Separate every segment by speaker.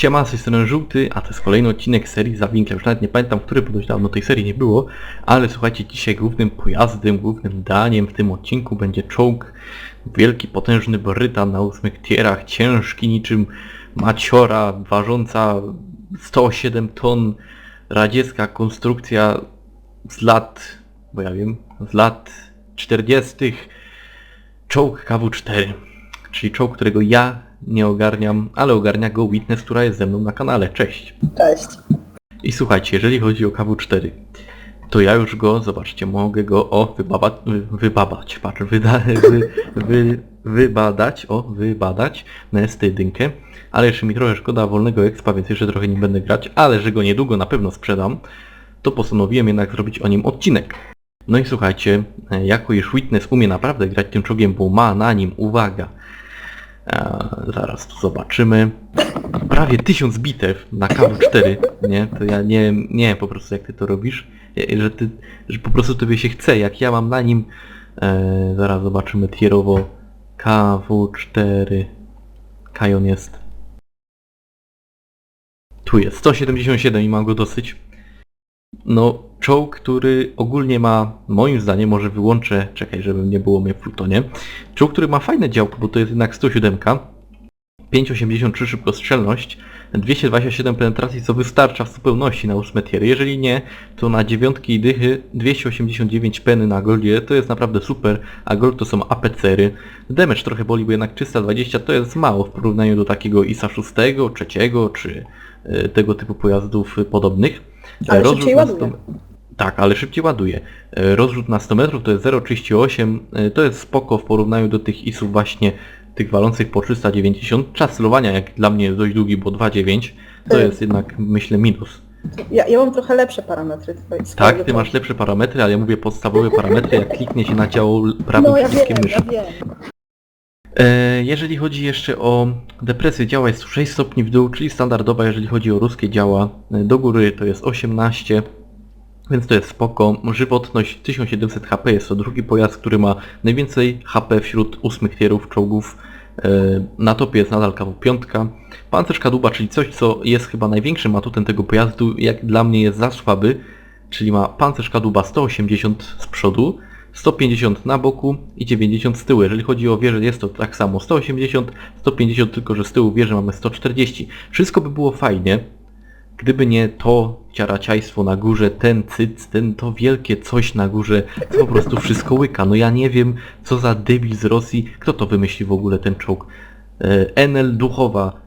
Speaker 1: Siema, z tej strony Żółty, a to jest kolejny odcinek serii za Winklem. Już nawet nie pamiętam, który, bo dość dawno tej serii nie było, ale słuchajcie, dzisiaj głównym pojazdem, głównym daniem w tym odcinku będzie czołg. Wielki, potężny Brytan na ósmych tierach, ciężki niczym maciora, ważąca 107 ton, radziecka konstrukcja z lat, bo ja wiem, z lat 40. Czołg KW-4, czyli czołg, którego ja nie ogarniam, ale ogarnia go Witness, która jest ze mną na kanale. Cześć.
Speaker 2: Cześć.
Speaker 1: I słuchajcie, jeżeli chodzi o KW4, to ja już go, zobaczcie, mogę go o wybaba, wy, wybabać, patrz, wyda, wy, wy, wybadać, o, wybadać na ST1, ale jeszcze mi trochę szkoda wolnego expa, więc jeszcze trochę nim będę grać, ale że go niedługo na pewno sprzedam, to postanowiłem jednak zrobić o nim odcinek. No i słuchajcie, e, jako iż Witness umie naprawdę grać tym czołgiem, bo ma na nim, uwaga, zaraz tu zobaczymy, prawie 1000 bitew na KW4, nie? To ja nie, nie wiem po prostu jak ty to robisz, e, że ty, że po prostu tobie się chce, jak ja mam na nim, e, zaraz zobaczymy tierowo, KW4, Kajon jest, tu jest, 177 i mam go dosyć. No, czołg, który ogólnie ma, moim zdaniem, może wyłączę, czekaj, żeby nie było mnie w plutonie, czołg, który ma fajne działko, bo to jest jednak 107, 5,83 szybkostrzelność, 227 penetracji, co wystarcza w zupełności na 8 tiery. Jeżeli nie, to na dziewiątki i dychy 289 peny na goldzie, to jest naprawdę super, a gold to są APCry. Damage trochę boli, bo jednak 320 to jest mało w porównaniu do takiego ISA 6, 3 czy e, tego typu pojazdów e, podobnych.
Speaker 2: Ale
Speaker 1: E,
Speaker 2: szybciej ładuje.
Speaker 1: Tak, ale szybciej ładuje. Rozrzut na 100 metrów to jest 0,38, e, to jest spoko w porównaniu do tych ISów właśnie tych walących po 390. Czas celowania jak dla mnie jest dość długi, bo 2,9 to
Speaker 2: Tak.
Speaker 1: jest jednak myślę minus.
Speaker 2: Ja, ja mam trochę lepsze parametry twoje.
Speaker 1: Tak, ty masz lepsze parametry, ale ja mówię podstawowe parametry, jak kliknie się na ciało prawym
Speaker 2: No ja wiem,
Speaker 1: przyciskiem myszy.
Speaker 2: ja wiem.
Speaker 1: E, Jeżeli chodzi jeszcze o depresję, działa jest 6 stopni w dół, czyli standardowa, jeżeli chodzi o ruskie działa. E, Do góry to jest 18, więc to jest spoko. Żywotność 1700 HP, jest to drugi pojazd, który ma najwięcej HP wśród ósmych tierów czołgów. E, Na topie jest nadal KW5. Pancerz kadłuba, czyli coś, co jest chyba największym atutem tego pojazdu, jak dla mnie jest za słaby, czyli ma pancerz kadłuba 180 z przodu, 150 na boku i 90 z tyłu. Jeżeli chodzi o wieżę jest to tak samo 180, 150, tylko że z tyłu wieży mamy 140. Wszystko by było fajnie, gdyby nie to ciaraciajstwo na górze, ten cyc, ten to wielkie coś na górze, co po prostu wszystko łyka. No ja nie wiem, co za debil z Rosji, kto to wymyślił w ogóle ten czołg. Enel Duchowa,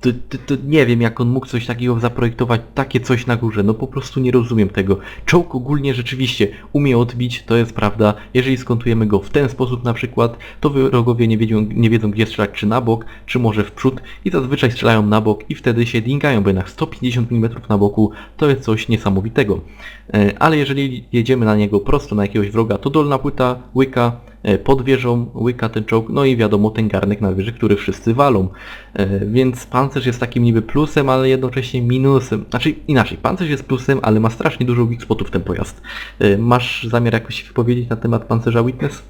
Speaker 1: to, to, to nie wiem jak on mógł coś takiego zaprojektować, takie coś na górze, no po prostu nie rozumiem tego. Czołg ogólnie rzeczywiście umie odbić, to jest prawda, jeżeli skontujemy go w ten sposób na przykład, to wrogowie nie wiedzą, nie wiedzą gdzie strzelać, czy na bok, czy może w przód i zazwyczaj strzelają na bok i wtedy się dingają, bo jednak 150 mm na boku to jest coś niesamowitego. E, Ale jeżeli jedziemy na niego prosto na jakiegoś wroga, to dolna płyta łyka, pod wieżą łyka ten czołg, no i wiadomo ten garnek na wieży, który wszyscy walą. E, Więc pancerz jest takim niby plusem, ale jednocześnie minusem. Znaczy inaczej, pancerz jest plusem, ale ma strasznie dużo weak spotów ten pojazd. E, Masz zamiar jakoś wypowiedzieć na temat pancerza Witness?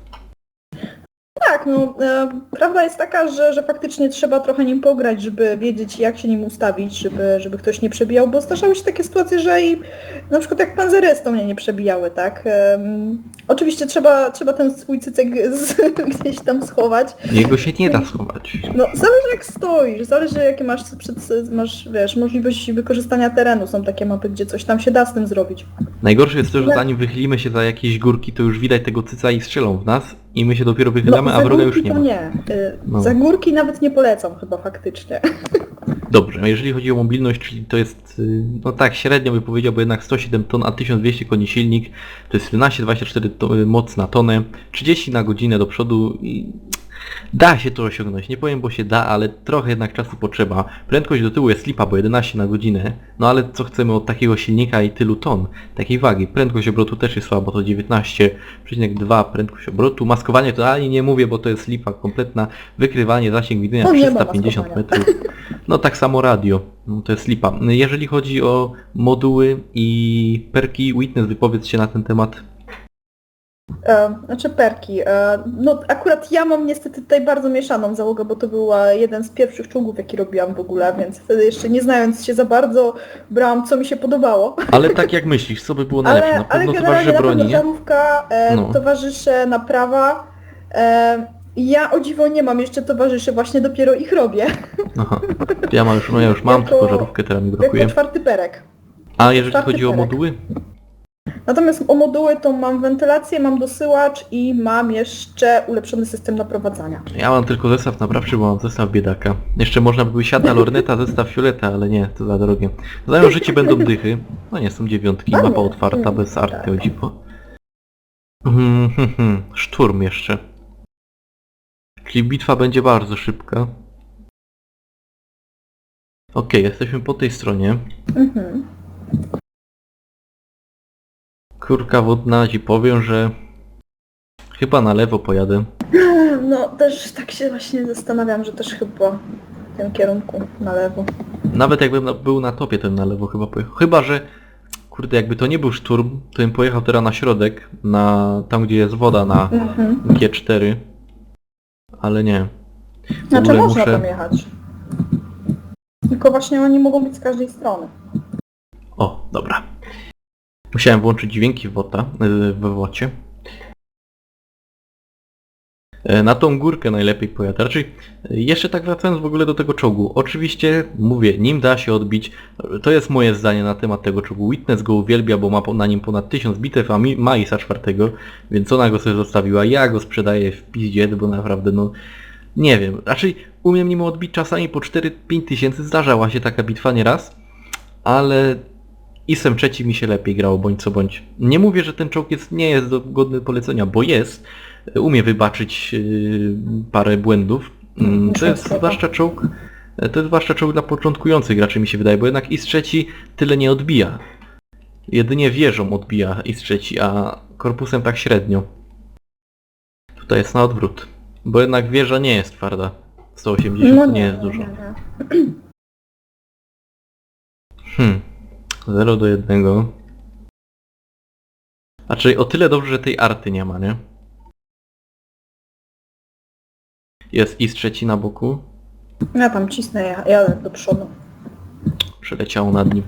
Speaker 2: No e, prawda jest taka, że, że faktycznie trzeba trochę nim pograć, żeby wiedzieć jak się nim ustawić, żeby, żeby ktoś nie przebijał, bo zdarzały się takie sytuacje, że i na przykład jak panzerystą mnie nie przebijały, tak? Em, oczywiście trzeba, trzeba ten swój cycek z, gdzieś tam schować.
Speaker 1: Jego się nie da schować.
Speaker 2: No zależy jak stoisz, zależy jakie masz, przed, masz wiesz, możliwość wykorzystania terenu. Są takie mapy, gdzie coś tam się da z tym zrobić.
Speaker 1: Najgorsze jest to, że zanim wychylimy się za jakieś górki, to już widać tego cyca i strzelą w nas i my się dopiero wychylamy, a
Speaker 2: No, za
Speaker 1: wroga już nie ma.
Speaker 2: nie. Y,
Speaker 1: No.
Speaker 2: Za górki nawet nie polecam chyba faktycznie.
Speaker 1: Dobrze, a jeżeli chodzi o mobilność, czyli to jest, y, no tak, średnio by powiedział, bo jednak 107 ton, a 1200 koni silnik, to jest 11-24 to, y, moc na tonę, 30 na godzinę do przodu i da się to osiągnąć. Nie powiem, bo się da, ale trochę jednak czasu potrzeba. Prędkość do tyłu jest slipa, bo 11 na godzinę, no ale co chcemy od takiego silnika i tylu ton, takiej wagi. Prędkość obrotu też jest słaba, to 19,2 prędkość obrotu. Maskowanie to ani nie mówię, bo to jest slipa kompletna. Wykrywanie, zasięg widzenia
Speaker 2: No nie ma
Speaker 1: 350
Speaker 2: maskowania.
Speaker 1: metrów. No tak samo radio, no, to jest lipa. Jeżeli chodzi o moduły i perki, Witness wypowiedz się na ten temat.
Speaker 2: E, znaczy perki. E, no akurat ja mam niestety tutaj bardzo mieszaną załogę, bo to był jeden z pierwszych czołgów, jaki robiłam w ogóle, więc wtedy jeszcze nie znając się za bardzo, brałam co mi się podobało.
Speaker 1: Ale tak jak myślisz, co by było najlepsze?
Speaker 2: Ale,
Speaker 1: Na
Speaker 2: ale
Speaker 1: pewno
Speaker 2: generalnie
Speaker 1: towarzysze
Speaker 2: na pewno
Speaker 1: broni, nie?
Speaker 2: żarówka, e,
Speaker 1: No.
Speaker 2: towarzysze, naprawa. Ja o dziwo nie mam jeszcze towarzyszy, właśnie dopiero ich robię.
Speaker 1: Aha. Ja mam już, no ja już mam,
Speaker 2: Jako-
Speaker 1: tylko żarówkę teraz mi
Speaker 2: Jako
Speaker 1: brakuje.
Speaker 2: czwarty perek.
Speaker 1: A jeżeli
Speaker 2: czwarty
Speaker 1: chodzi o
Speaker 2: perek.
Speaker 1: moduły?
Speaker 2: Natomiast o moduły to mam wentylację, mam dosyłacz i mam jeszcze ulepszony system naprowadzania.
Speaker 1: Ja mam tylko zestaw naprawczy, bo mam zestaw biedaka. Jeszcze można by siata lorneta, zestaw fioleta, ale nie, to za drogie. Zdają życie będą dychy. No nie, są dziewiątki,
Speaker 2: nie,
Speaker 1: mapa otwarta, bez arty,
Speaker 2: tak.
Speaker 1: o dziwo. Mhm, hmm, hmm. Szturm jeszcze. Czyli bitwa będzie bardzo szybka. Okej, jesteśmy po tej stronie.
Speaker 2: Mhm.
Speaker 1: Kurka wodna ci powiem, że chyba na lewo pojadę.
Speaker 2: No też tak się właśnie zastanawiam, że też chyba w tym kierunku na lewo.
Speaker 1: Nawet jakbym na, był na topie, to bym na lewo chyba pojechał. Chyba, że kurde, jakby to nie był szturm, to bym pojechał teraz na środek, na tam gdzie jest woda na
Speaker 2: Mhm.
Speaker 1: G4. Ale nie. W
Speaker 2: Znaczy
Speaker 1: ogóle
Speaker 2: można
Speaker 1: muszę...
Speaker 2: tam jechać. Tylko właśnie oni mogą być z każdej strony.
Speaker 1: O, dobra. Musiałem włączyć dźwięki wota, yy, we wocie. E, Na tą górkę najlepiej pojechać. Raczej e, jeszcze tak wracając w ogóle do tego czołgu. Oczywiście mówię, nim da się odbić, to jest moje zdanie na temat tego czołgu. Witness go uwielbia, bo ma na nim ponad 1000 bitew, a mi- ma ISA czwartego, więc ona go sobie zostawiła. Ja go sprzedaję w piździe, bo naprawdę no... Nie wiem, raczej umiem nim odbić czasami po 4-5 tysięcy, zdarzała się taka bitwa nieraz, ale ISem trzeci mi się lepiej grało, bądź co bądź. Nie mówię, że ten czołg jest, nie jest godny polecenia, bo jest. Umie wybaczyć yy, parę błędów. Mm, To jest zwłaszcza czołg, to jest zwłaszcza czołg dla początkujących graczy mi się wydaje, bo jednak IS trzeci tyle nie odbija. Jedynie wieżą odbija IS trzeci, a korpusem tak średnio. Tutaj jest na odwrót. Bo jednak wieża nie jest twarda. 180
Speaker 2: No
Speaker 1: to nie jest dużo. Hmm. 0 do 1. A czyli o tyle dobrze, że tej arty nie ma, nie? Jest IS trzeci na boku.
Speaker 2: Ja tam cisnę, ja jadę do przodu.
Speaker 1: Przeleciało nad nim.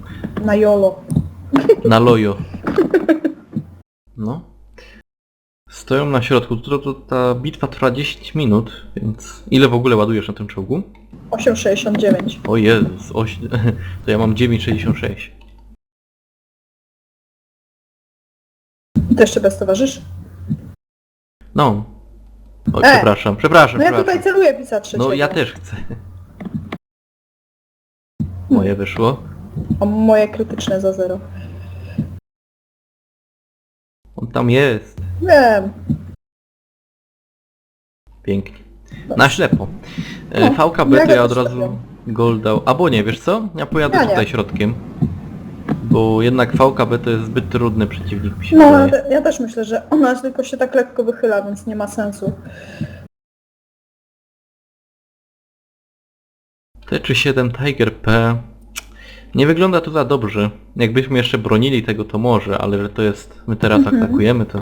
Speaker 2: Na jolo.
Speaker 1: Na lojo. No. Stoją na środku. To, to, ta bitwa trwa 10 minut, więc... Ile w ogóle ładujesz na tym czołgu?
Speaker 2: 8,69.
Speaker 1: O Jezus, oś... to ja mam 9,66.
Speaker 2: To jeszcze bez towarzyszy.
Speaker 1: No. Oj,
Speaker 2: E!
Speaker 1: przepraszam, przepraszam,
Speaker 2: No ja
Speaker 1: przepraszam.
Speaker 2: tutaj celuję pisać trzeciego.
Speaker 1: No ja też chcę. Moje wyszło.
Speaker 2: O moje krytyczne za zero.
Speaker 1: On tam jest.
Speaker 2: Wiem.
Speaker 1: Pięknie. Na ślepo. E,
Speaker 2: No,
Speaker 1: VKB to ja od
Speaker 2: też
Speaker 1: razu
Speaker 2: trafiam.
Speaker 1: gol dał. Albo nie, wiesz co? Ja pojadę
Speaker 2: Ja nie.
Speaker 1: tutaj środkiem. Bo jednak VKB to jest zbyt trudny przeciwnik mi się
Speaker 2: No
Speaker 1: wydaje.
Speaker 2: ja, ja też myślę, że ona tylko się tak lekko wychyla, więc nie ma sensu.
Speaker 1: T37 Tiger P. Nie wygląda to za dobrze. Jakbyśmy jeszcze bronili tego to może, ale że to jest... My teraz
Speaker 2: Mhm.
Speaker 1: atakujemy to...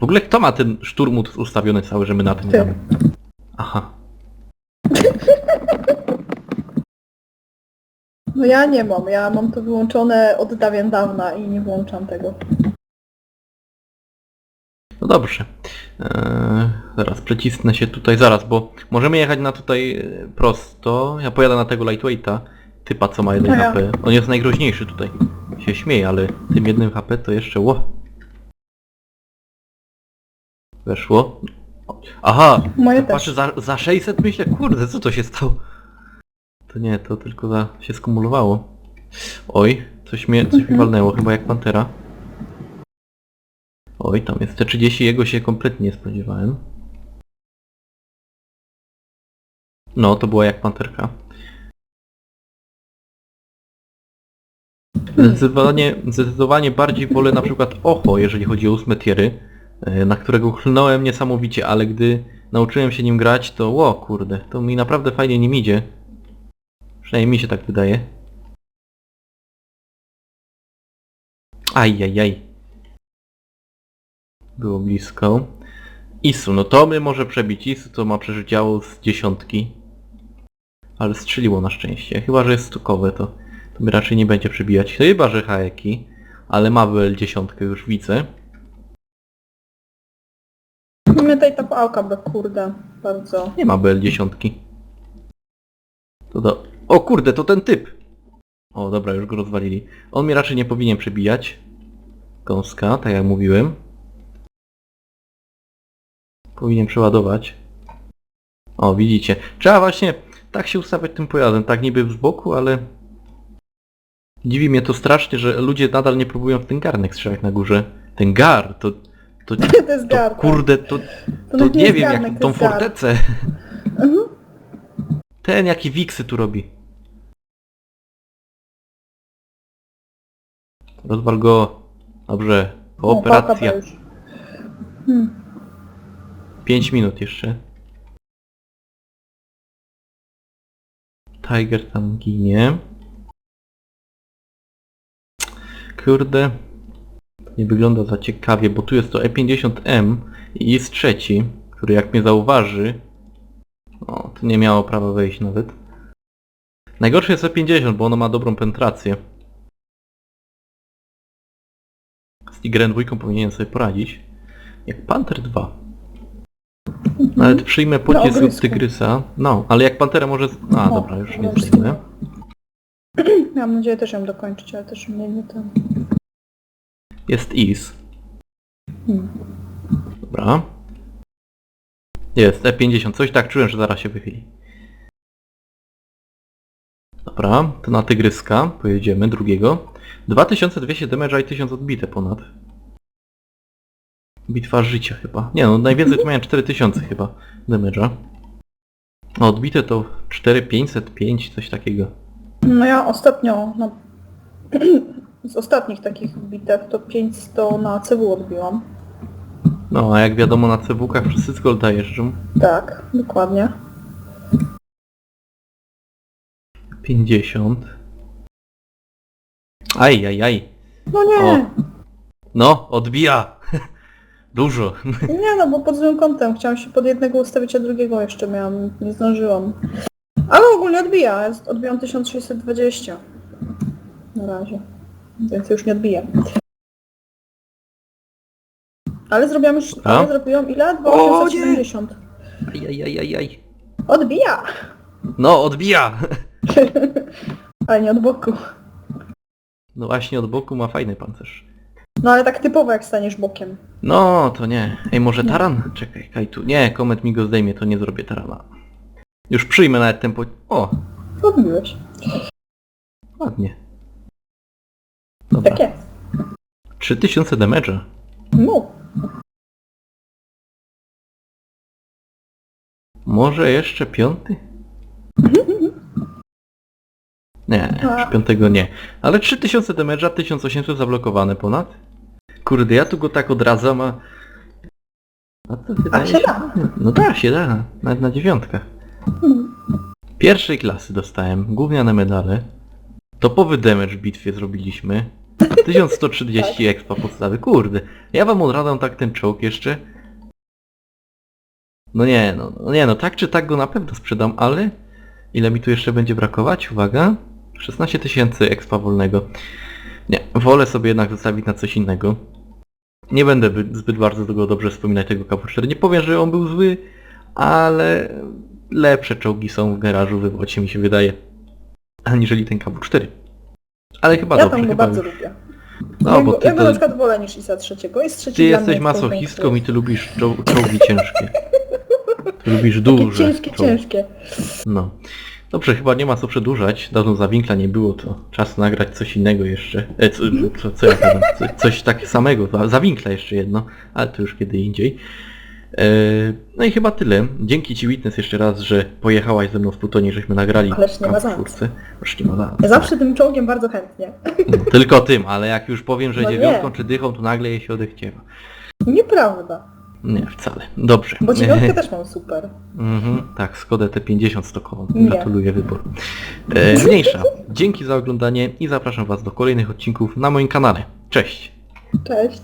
Speaker 1: W ogóle kto ma ten szturmut ustawiony cały, że my na tym
Speaker 2: Ty.
Speaker 1: gramy? Aha.
Speaker 2: No ja nie mam, ja mam to wyłączone od dawien dawna i nie włączam tego.
Speaker 1: No dobrze. Eee, zaraz przycisnę się tutaj zaraz, bo możemy jechać na tutaj e, prosto. Ja pojadę na tego lightweighta. Typa co ma 1
Speaker 2: No ja.
Speaker 1: HP. On jest najgroźniejszy tutaj. Się śmieje, ale tym jednym HP to jeszcze ło. Weszło. Aha!
Speaker 2: Moje też.
Speaker 1: Patrzę za, za 600 myślę, kurde, co to się stało? To nie, to tylko za, się skumulowało. Oj, coś mnie, coś mi
Speaker 2: Mhm.
Speaker 1: walnęło, chyba jak Pantera. Oj, tam jest T30, jego się kompletnie nie spodziewałem. No, to była jak Panterka. Zdecydowanie, zdecydowanie bardziej wolę na przykład Ocho, jeżeli chodzi o ósme tiery, e, na którego chlnąłem niesamowicie, ale gdy nauczyłem się nim grać, to ło kurde, to mi naprawdę fajnie nim idzie. Przynajmniej mi się tak wydaje. Ajajaj. Było blisko. Isu, no to my może przebić. Isu to ma przeżyciało z dziesiątki. Ale strzeliło na szczęście. Chyba, że jest stukowe, to, to my raczej nie będzie przebijać. Chyba, że Haeki. Ale ma WL dziesiątkę, już widzę.
Speaker 2: Mnie tutaj ta pałka, bo kurde, bardzo.
Speaker 1: Nie ma BL dziesiątki. To do... O kurde, to ten typ! O, dobra, już go rozwalili. On mnie raczej nie powinien przebijać. Kąska, tak jak mówiłem. Powinien przeładować. O, widzicie. Trzeba właśnie tak się ustawiać tym pojazdem, tak niby z boku, ale... Dziwi mnie to strasznie, że ludzie nadal nie próbują w ten garnek strzelać na górze. Ten gar, to... To, to,
Speaker 2: To jest gar.
Speaker 1: kurde, to,
Speaker 2: To
Speaker 1: to nie wiem,
Speaker 2: garnek,
Speaker 1: jak
Speaker 2: to
Speaker 1: tą fortecę.
Speaker 2: Mhm.
Speaker 1: Ten jaki wiksy tu robi. Rozwal go. Dobrze. Kooperacja.
Speaker 2: była już. Hmm.
Speaker 1: 5 minut jeszcze. Tiger tam ginie. Kurde. Nie wygląda za ciekawie, bo tu jest to E50M i jest trzeci, który jak mnie zauważy... O, to nie miało prawa wejść nawet. Najgorsze jest E50, bo ono ma dobrą penetrację. Z Tigrem 2 powinienem sobie poradzić. Jak Panther 2. Nawet przyjmę pocisk od. Tygrysa. No, ale jak Pantera może... A,
Speaker 2: O,
Speaker 1: dobra, już nie
Speaker 2: dobra,
Speaker 1: przyjmę.
Speaker 2: Miałam nadzieję też ją dokończyć, ale też mnie nie ten.
Speaker 1: Jest Is.
Speaker 2: Hmm.
Speaker 1: Dobra. Jest, E50. Coś tak czułem, że zaraz się wychyli. Dobra, to na Tygryska pojedziemy, drugiego. 2200 damage i 1000 odbite ponad. Bitwa życia chyba. Nie no, najwięcej to miałem 4000 chyba damage'a. No odbite to 4505, coś takiego.
Speaker 2: No ja ostatnio, no, z ostatnich takich bitew to 500 na CW odbiłam.
Speaker 1: No a jak wiadomo na CW-kach wszyscy z Golda jeżdżą.
Speaker 2: Tak, dokładnie.
Speaker 1: 50. Aj, aj, aj.
Speaker 2: No nie,
Speaker 1: No, odbija. Dużo.
Speaker 2: nie no, bo pod złym kątem. Chciałam się pod jednego ustawić, a drugiego jeszcze miałam, nie zdążyłam. Ale ogólnie odbija, jest- odbijam 1620. Na razie. Więc już nie odbiję. Ale zrobiłam już,
Speaker 1: A?
Speaker 2: ale zrobiłam ile?
Speaker 1: O,
Speaker 2: 2870.
Speaker 1: Aj, aj, aj, aj, aj.
Speaker 2: Odbija!
Speaker 1: No, odbija.
Speaker 2: Ale nie od boku.
Speaker 1: No właśnie od boku ma fajny pancerz.
Speaker 2: No ale tak typowo jak staniesz bokiem.
Speaker 1: No, to nie. Ej, może taran? Czekaj, Kajtu. Nie, komet mi go zdejmie, to nie zrobię tarana. Już przyjmę nawet ten po... O,
Speaker 2: Odbiłeś.
Speaker 1: ładnie. Dobra.
Speaker 2: Tak jest.
Speaker 1: 3000 damage'a.
Speaker 2: No.
Speaker 1: Może jeszcze piąty? Nie, już piątego nie. Ale 3000 damage'a, 1800 zablokowane ponad. Kurde, ja tu go tak odradzam, a... A to wydaje
Speaker 2: się da.
Speaker 1: No da się, da. Nawet na dziewiątkach.
Speaker 2: Hmm.
Speaker 1: Pierwszej klasy dostałem, gówniane medale. Topowy damage w bitwie zrobiliśmy. 1130 expa podstawy, kurde. Ja wam odradzam tak ten czołg jeszcze. No nie, no, no nie no, tak czy tak go na pewno sprzedam, ale... Ile mi tu jeszcze będzie brakować? Uwaga. 16 tysięcy expa wolnego. Nie, wolę sobie jednak zostawić na coś innego. Nie będę by- zbyt bardzo tego dobrze wspominać tego KW4. Nie powiem, że on był zły, ale lepsze czołgi są w garażu, w wywocie mi się wydaje, aniżeli ten KW4. Ale chyba
Speaker 2: Ja
Speaker 1: dobrze,
Speaker 2: tam go
Speaker 1: chyba
Speaker 2: bardzo
Speaker 1: już.
Speaker 2: lubię.
Speaker 1: No,
Speaker 2: ja
Speaker 1: bo
Speaker 2: go,
Speaker 1: ty,
Speaker 2: ja go
Speaker 1: to,
Speaker 2: na przykład wolę niż Isa trzeciego. Jest trzeci
Speaker 1: ty jesteś masochistką i ty lubisz czoł, czołgi ciężkie. Ty lubisz
Speaker 2: Takie
Speaker 1: duże
Speaker 2: ciężkie,
Speaker 1: czołgi.
Speaker 2: ciężkie.
Speaker 1: No. Dobrze, chyba nie ma co przedłużać. Dawno zawinkla nie było, to czas nagrać coś innego jeszcze. E, co, co, co ja gadam? Co, coś tak samego. Za- Zawinkla jeszcze jedno, ale to już kiedy indziej. E, no i chyba tyle. Dzięki Ci Witness jeszcze raz, że pojechałaś ze mną w Plutonie, żeśmy nagrali
Speaker 2: Ależ nie ma za co.
Speaker 1: Ależ nie ma za
Speaker 2: Ja zawsze tym czołgiem bardzo chętnie.
Speaker 1: no, Tylko tym, ale jak już powiem, że
Speaker 2: No nie.
Speaker 1: dziewiątką czy dychą, to nagle jej się odechciewa.
Speaker 2: Nieprawda.
Speaker 1: Nie, wcale. Dobrze.
Speaker 2: Bo dziewiątkę też mam super.
Speaker 1: Mhm, tak, Skodę T50 stokową.
Speaker 2: Nie.
Speaker 1: Gratuluję wyboru. E, mniejsza. Dzięki za oglądanie i zapraszam Was do kolejnych odcinków na moim kanale. Cześć!
Speaker 2: Cześć.